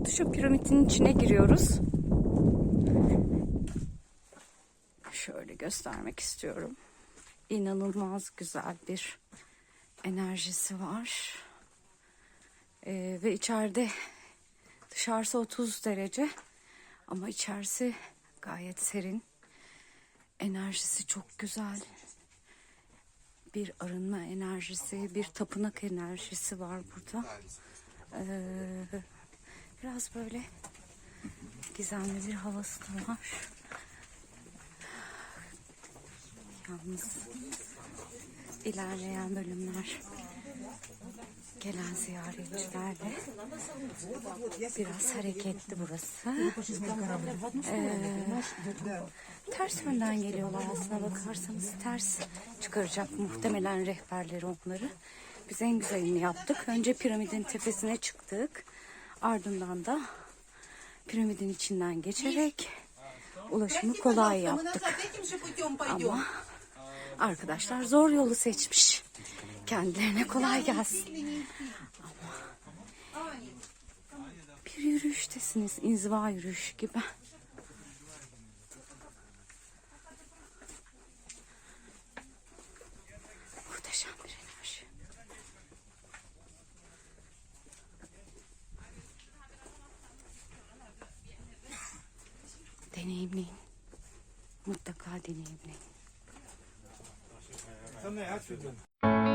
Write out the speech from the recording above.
Hattuşa piramidin içine giriyoruz. Şöyle göstermek istiyorum. İnanılmaz güzel bir enerjisi var. Ee, ve içeride dışarısı 30 derece ama içerisi gayet serin. Enerjisi çok güzel. Bir arınma enerjisi, bir tapınak enerjisi var burada. Ee, biraz böyle gizemli bir havası da var. Yalnız ilerleyen bölümler gelen ziyaretçilerle biraz hareketli burası. Ee, ters yönden geliyorlar aslına bakarsanız ters çıkaracak muhtemelen rehberleri onları. Biz en güzelini yaptık. Önce piramidin tepesine çıktık. Ardından da piramidin içinden geçerek ulaşımı kolay yaptık. Ama arkadaşlar zor yolu seçmiş. Kendilerine kolay gelsin. Ama bir yürüyüştesiniz. inziva yürüyüşü gibi. Muhteşem bir enerji. Deneyimleyin. Mutlaka deneyimleyin. Sen ne?